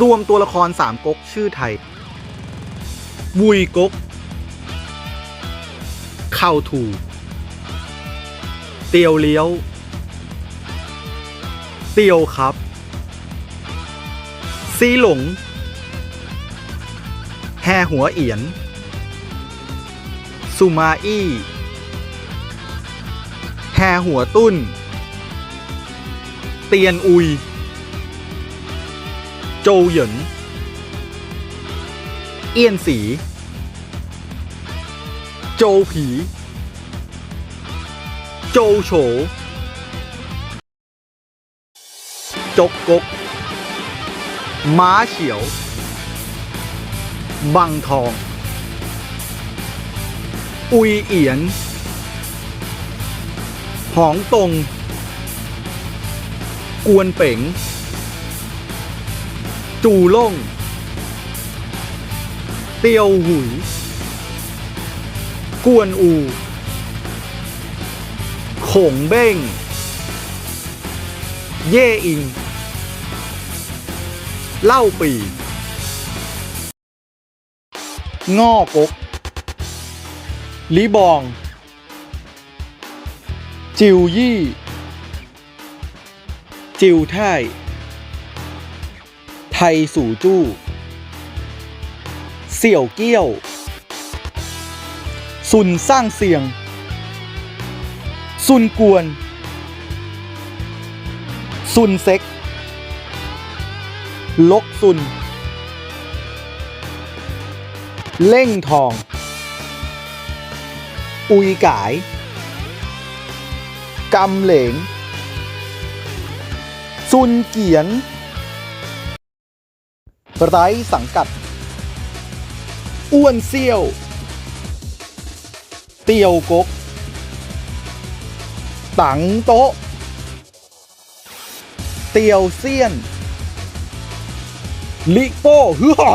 รวมตัวละครสามก๊กชื่อไทยวุยก๊กเข่าถูเตียวเลี้ยว เตียวครับ ซีหลง แฮหัวเอียน สุมาอี้แฮหัวตุ้น เตียนอุย โจเหยิน เอี้ยนสี โจผี โจโฉจกกก ม้าเฉียว บังทอง อุยเอียน หองตง กวนเป๋ง จูล่ง เตียวหุย กวนอู ขงเบ้ง เย่อิง เล่าปี ง่อกกลิบอง จิวยี่ จิวไท่ ไทยสู่จู้ เสี่ยวเกี้ยว ซุนสร้างเสียง ซุนกวน ซุนเซ็ก ลกซุน เล่งทอง อุยกายกำเหลง ซุนเกียน ไร้สังกัด อ้วนเซี่ยว เตียวกก ตังโต๊ะ เตียวเซียน ลิโป้ฮือฮ่า